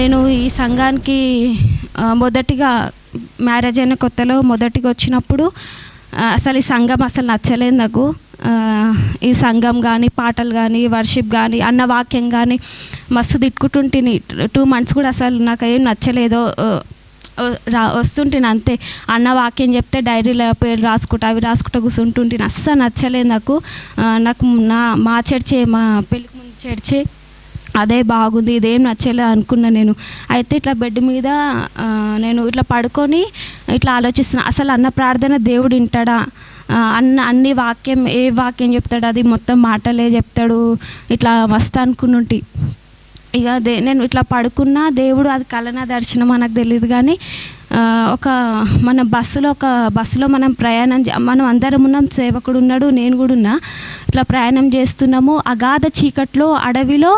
నేను ఈ సంఘానికి మొదటిగా మ్యారేజ్ అయిన కొత్తలో మొదటిగా వచ్చినప్పుడు అసలు ఈ సంఘం అసలు నచ్చలేదు నాకు. ఈ సంఘం కానీ పాటలు కానీ వర్షిప్ కానీ అన్న వాక్యం కానీ మస్తు తిట్టుకుంటుంటిని. టూ మంత్స్ కూడా అసలు నాకు ఏం నచ్చలేదో రా వస్తుంటేను అంతే. అన్న వాక్యం చెప్తే డైరీలో పేరు రాసుకుంటా అవి రాసుకుంటా కూర్చుంటుంటే అస్సలు నచ్చలేదు నాకు. నాకు నా మా చర్చే మా పెళ్ళికి ముందు చర్చే అదే బాగుంది ఇదేం నచ్చలేదు అనుకున్నా నేను. అయితే ఇట్లా బెడ్ మీద నేను ఇట్లా పడుకొని ఇట్లా ఆలోచిస్తున్నా. అసలు అన్న ప్రార్థన దేవుడు వింటాడా? అన్న అన్ని వాక్యం ఏ వాక్యం చెప్తాడు? అది మొత్తం మాటలే చెప్తాడు. ఇట్లా వస్తా అనుకున్నుంటి. ఇక దే నేను ఇట్లా పడుకున్నా దేవుడు అది కలనా దర్శనం మనకు తెలియదు కానీ ఒక మన బస్సులో ఒక బస్సులో మనం ప్రయాణం మనం అందరం ఉన్నాం సేవకుడు ఉన్నాడు నేను కూడా ఉన్నా ఇట్లా ప్రయాణం చేస్తున్నాము. అగాధ చీకట్లో అడవిలో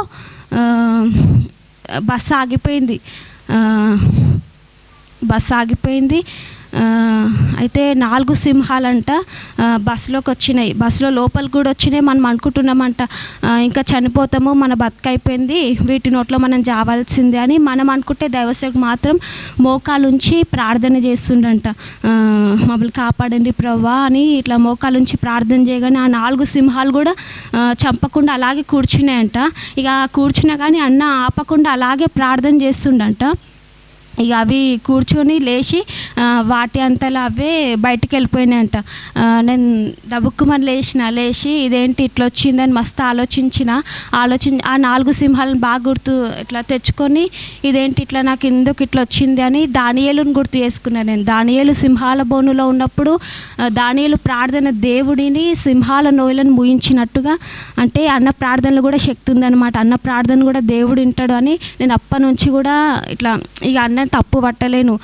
బస్సు ఆగిపోయింది. బస్సు ఆగిపోయింది. అయితే నాలుగు సింహాలంట బస్సులోకి వచ్చినాయి బస్సులో లోపలికి కూడా వచ్చినాయి మనం అనుకుంటున్నామంట ఇంకా చనిపోతాము మన బతుకైపోయింది వీటి నోట్లో మనం జావాల్సిందే అని మనం అనుకుంటే దైవసేవకు మాత్రం మోకాలుంచి ప్రార్థన చేస్తుండంట. మమ్మల్ని కాపాడండి ప్రవ్వా అని ఇట్లా మోకాలుంచి ప్రార్థన చేయగానే ఆ నాలుగు సింహాలు కూడా చంపకుండా అలాగే కూర్చున్నాయంట. ఇక కూర్చున్నా కానీ అన్న ఆపకుండా అలాగే ప్రార్థన చేస్తుండంట. ఇక అవి కూర్చొని లేచి వాటి అంతలా అవే బయటికి వెళ్ళిపోయినాయంట నేను దబుక్కుమని లేచిన లేచి ఇదేంటి ఇట్లా వచ్చిందని మస్తు ఆలోచించిన. ఆలోచించి ఆ నాలుగు సింహాలను బాగా గుర్తు ఇట్లా తెచ్చుకొని ఇదేంటి ఇట్లా నాకు ఎందుకు ఇట్లా వచ్చింది అని దానియేలును గుర్తు చేసుకున్నాను నేను. దానియేలు సింహాల బోనులో ఉన్నప్పుడు దానియేలు ప్రార్థన దేవుడిని సింహాల నోయలను ముయించినట్టుగా అంటే అన్న ప్రార్థనలు కూడా శక్తి ఉందన్నమాట. అన్న ప్రార్థన కూడా దేవుడు వింటాడు అని నేను అప్పటి నుంచి కూడా ఇట్లా ఇక అన్న తప్పు పట్టలేను.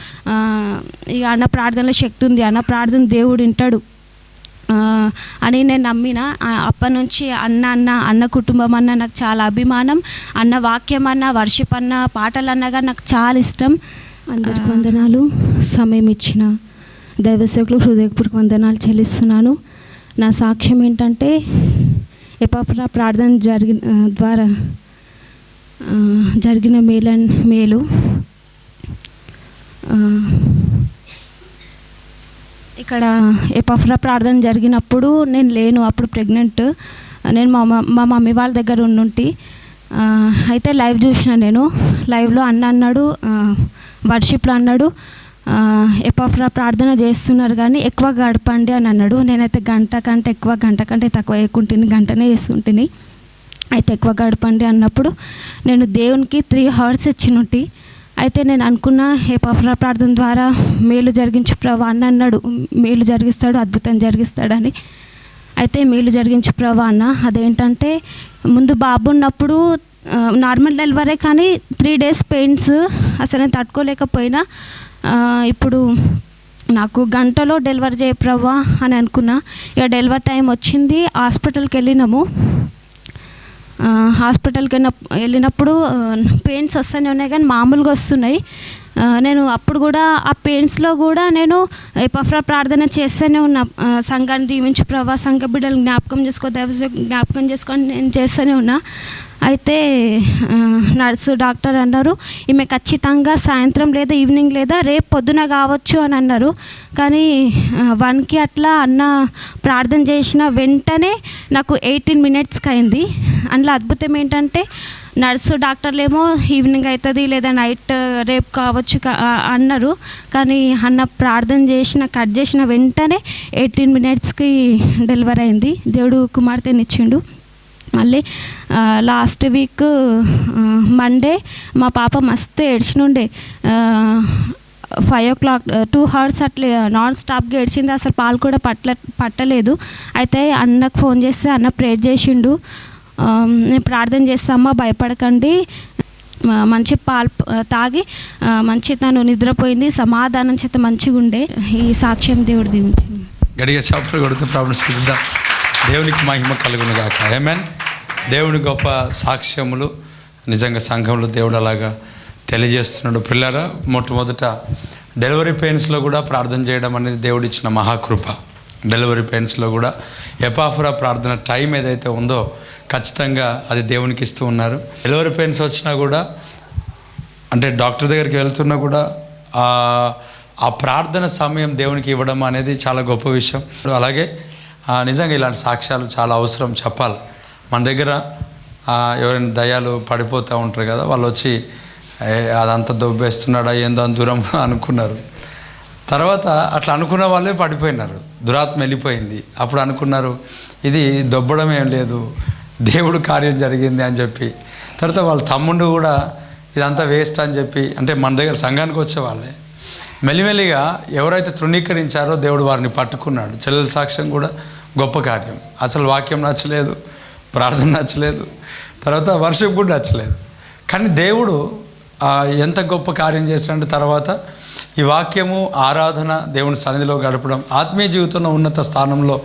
ఇక అన్న ప్రార్థనలో శక్తి ఉంది. అన్న ప్రార్థన దేవుడు వింటాడు. అని నేను నమ్మిన అప్పటి నుంచి అన్న అన్న అన్న కుటుంబం అన్న నాకు చాలా అభిమానం. అన్న వాక్యం అన్న వర్షిప్ అన్న పాటలు అన్నగా నాకు చాలా ఇష్టం. అందరికి వందనాలు. సమయం ఇచ్చిన దైవసేవకులు హృదయపూర్వక వందనాలు చెల్లిస్తున్నాను. నా సాక్ష్యం ఏంటంటే ఎపాఫ్రా ప్రార్థన జరిగిన ద్వారా జరిగిన మేలు మేలు. ఇక్కడ ఎపఫ్రా ప్రార్థన జరిగినప్పుడు నేను లేను అప్పుడు ప్రెగ్నెంట్ నేను మా మా మమ్మీ వాళ్ళ దగ్గర ఉండుంటి. అయితే లైవ్ చూసిన నేను. లైవ్లో అన్న అన్నాడు వర్షిప్లో అన్నాడు. ఆ, ఎపాఫ్రా ప్రార్థన చేస్తున్నారు కానీ ఎక్కువ గడపండి అని అన్నాడు. నేనైతే గంట కంటే ఎక్కువ గంట కంటే తక్కువ వేయకుంటుంది గంటనే వేస్తుంటిని. అయితే ఎక్కువ గడపండి అన్నప్పుడు నేను దేవునికి త్రీ హవర్స్ ఇచ్చినట్టు అయితే నేను అనుకున్న ఏ పఫరా ప్రార్థన ద్వారా మేలు జరిగించు ప్రభా అన్న అన్నాడు. మేలు జరిగిస్తాడు అద్భుతం జరిగిస్తాడని. అయితే మేలు జరిగించు ప్రభా అన్న అదేంటంటే ముందు బాబు ఉన్నప్పుడు నార్మల్ డెలివరీ కానీ త్రీ డేస్ పెయిన్స్ అసలు నేను తట్టుకోలేకపోయినా ఇప్పుడు నాకు గంటలో డెలివరీ చేయ ప్రభా అని అనుకున్నా. ఇక డెలివరీ టైం వచ్చింది హాస్పిటల్కి వెళ్ళినాము. హాస్పిటల్కి వెళ్ళిన వెళ్ళినప్పుడు పెయిన్స్ వస్తూనే ఉన్నాయి కానీ మామూలుగా వస్తున్నాయి. నేను అప్పుడు కూడా ఆ పెయిన్స్లో కూడా నేను ఎపఫ్రా ప్రార్థన చేస్తూనే ఉన్నా. సంఘాన్ని దీవించు ప్రభా సంఘ బిడ్డలు జ్ఞాపకం చేసుకో దేవత జ్ఞాపకం చేసుకొని నేను చేస్తూనే ఉన్నా. అయితే నర్సు డాక్టర్ అన్నారు ఈమె ఖచ్చితంగా సాయంత్రం లేదా ఈవినింగ్ లేదా రేపు పొద్దున కావచ్చు అని అన్నారు. కానీ వన్కి అట్లా అన్న ప్రార్థన చేసిన వెంటనే నాకు ఎయిటీన్ మినిట్స్కి అయింది. అందులో అద్భుతం ఏంటంటే నర్సు డాక్టర్లు ఏమో ఈవినింగ్ అవుతుంది లేదా నైట్ రేపు కావచ్చు కా- అన్నారు. కానీ అన్న ప్రార్థన చేసిన కట్ చేసిన వెంటనే ఎయిటీన్ మినిట్స్కి డెలివరీ అయింది. దేవుడు కుమార్తెనిచ్చిండు మళ్ళీ లాస్ట్ వీక్ మండే మా పాప మస్తు ఏడ్చినుండే. Five o'clock two hours అట్లే నాన్ స్టాప్గా ఏడ్చింది. అసలు పాలు కూడా పట్ల పట్టలేదు. అయితే అన్నకు ఫోన్ చేస్తే అన్న ప్రేర్ చేసిండు. నేను ప్రార్థన చేస్తామా భయపడకండి. మంచి పాలు తాగి మంచి తను నిద్రపోయింది సమాధానం చేత మంచిగా ఉండే ఈ సాక్ష్యం దేవుడు దీవించింది గడిగా చాపలు కొడుతూ ప్రాబ్లమ్స్ దేవునికి మహిమ కలుగును గాక. ఏమేన్ దేవుని గొప్ప సాక్ష్యములు నిజంగా సంఘంలో దేవుడు అలాగా తెలియజేస్తున్నాడు. పిల్లరా మొట్టమొదట డెలివరీ పెయిన్స్లో కూడా ప్రార్థన చేయడం అనేది దేవుడిచ్చిన మహాకృప. డెలివరీ పెయిన్స్లో కూడా ఎపాఫురా ప్రార్థన టైం ఏదైతే ఉందో ఖచ్చితంగా అది దేవునికి ఇస్తూ ఉన్నారు. డెలివరీ పెయిన్స్ వచ్చినా కూడా అంటే డాక్టర్ దగ్గరికి వెళ్తున్నా కూడా ఆ ప్రార్థన సమయం దేవునికి ఇవ్వడం అనేది చాలా గొప్ప విషయం. అలాగే నిజంగా ఇలాంటి సాక్ష్యాలు చాలా అవసరం చెప్పాలి. మన దగ్గర ఎవరైనా దయాలు పడిపోతూ ఉంటారు కదా వాళ్ళు వచ్చి అదంతా దొబ్బేస్తున్నాడా ఏందో అని దూరం అనుకున్నారు. తర్వాత అట్లా అనుకున్న వాళ్ళే పడిపోయినారు. దురాత్మ వెళ్ళిపోయింది. అప్పుడు అనుకున్నారు ఇది దొబ్బడం ఏం లేదు. దేవుడు కార్యం జరిగింది అని చెప్పి. తర్వాత వాళ్ళ తమ్ముడు కూడా ఇదంతా వేస్ట్ అని చెప్పి అంటే మన దగ్గర సంఘానికి వచ్చేవాళ్ళే. మెల్లిమెల్లిగా ఎవరైతే తృణీకరించారో దేవుడు వారిని పట్టుకున్నాడు. చెల్లెల సాక్ష్యం కూడా గొప్ప కార్యం. అసలు వాక్యం నచ్చలేదు ప్రార్థన నచ్చలేదు తర్వాత వర్షం కూడా నచ్చలేదు. కానీ దేవుడు ఎంత గొప్ప కార్యం చేశాడంటే తర్వాత ఈ వాక్యము ఆరాధన దేవుని సన్నిధిలో గడపడం ఆత్మీయ జీవితంలో ఉన్నత స్థానంలో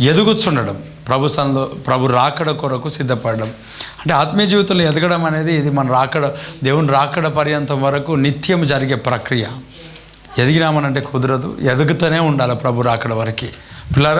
ఎదుగుచుండడం. ప్రభు సన్నిలో ప్రభు రాకడ కొరకు సిద్ధపడడం. అంటే ఆత్మీయ జీవితంలో ఎదగడం అనేది ఇది మన రాకడ దేవుని రాకడ పర్యంతం వరకు నిత్యం జరిగే ప్రక్రియ. ఎదిగినామనంటే కుదరదు ఎదుగుతూనే ఉండాలి ప్రభు రాకడ వరకు. పిల్లరా?